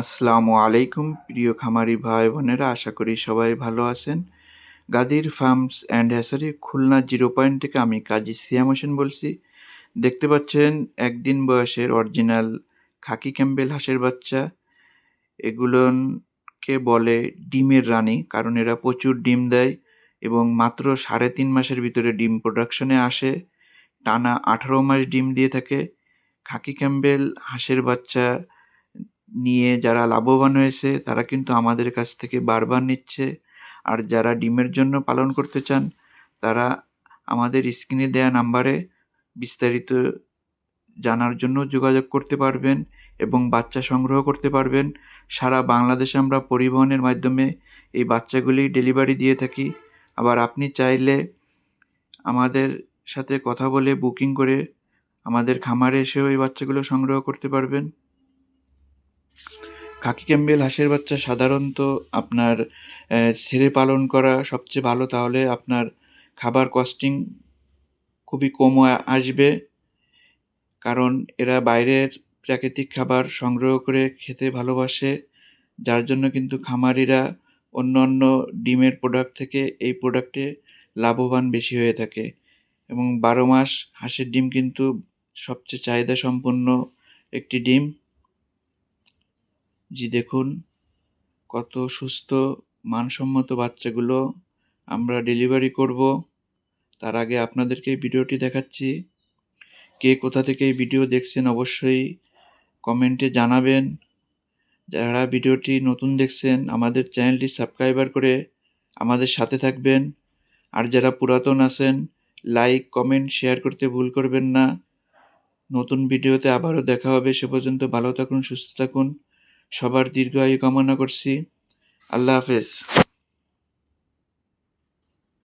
আসসালামু আলাইকুম, প্রিয় খামারি ভাই বোনেরা, আশা করি সবাই ভালো আছেন। গাদির farms and hatchery Khulna zero point থেকে আমি কাজী সিয়াম হোসেন বলছি। দেখতে পাচ্ছেন, একদিন বয়সের অরিজিনাল খাকি ক্যাম্বেল হাঁসের বাচ্চা। এগুলোকে বলে ডিমের রানী, কারণ এরা প্রচুর ডিম দেয় এবং মাত্র সাড়ে তিন মাসের ভিতরে ডিম প্রোডাকশনে আসে। টানা আঠারো মাস ডিম দিয়ে থাকে। খাকি ক্যাম্বেল হাঁসের বাচ্চা নিয়ে যারা লাভবান হয়েছে, তারা কিন্তু আমাদের কাছ থেকে বারবার নিচ্ছে। আর যারা ডিমের জন্য পালন করতে চান, তারা আমাদের স্ক্রিনে দেওয়া নাম্বারে বিস্তারিত জানার জন্য যোগাযোগ করতে পারবেন এবং বাচ্চা সংগ্রহ করতে পারবেন। সারা বাংলাদেশে আমরা পরিবহনের মাধ্যমে এই বাচ্চাগুলি ডেলিভারি দিয়ে থাকি। আবার আপনি চাইলে আমাদের সাথে কথা বলে বুকিং করে আমাদের খামারে এসেও এই বাচ্চাগুলো সংগ্রহ করতে পারবেন। খাকি ক্যাম্বেল হাঁসের বাচ্চা সাধারণত আপনার ছেড়ে পালন করা সবচেয়ে ভালো। তাহলে আপনার খাবার কস্টিং খুবই কম আসবে। কারণ এরা বাইরের প্রাকৃতিক খাবার সংগ্রহ করে খেতে ভালোবাসে। যার জন্য কিন্তু খামারিরা অন্য অন্য ডিমের প্রোডাক্ট থেকে এই প্রোডাক্টে লাভবান বেশি হয়ে থাকে। এবং বারো মাস হাঁসের ডিম কিন্তু সবচেয়ে চাহিদা সম্পন্ন একটি ডিম। জি দেখুন, কত সুস্থ, মানসম্মত বাচ্চাগুলো আমরা ডেলিভারি করব। তার আগে আপনাদেরকে ভিডিওটি দেখাচ্ছি। কে কোথা থেকে এই ভিডিও দেখছেন অবশ্যই কমেন্টে জানাবেন। যারা ভিডিওটি নতুন দেখছেন, আমাদের চ্যানেলটি সাবস্ক্রাইবার করে আমাদের সাথে থাকবেন। আর যারা পুরাতন আছেন লাইক কমেন্ট শেয়ার করতে ভুল করবেন না। নতুন ভিডিওতে আবারও দেখা হবে। সে পর্যন্ত ভালো থাকুন, সুস্থ থাকুন। সবার দীর্ঘায়ু কামনা করছি। আল্লাহ হাফেজ।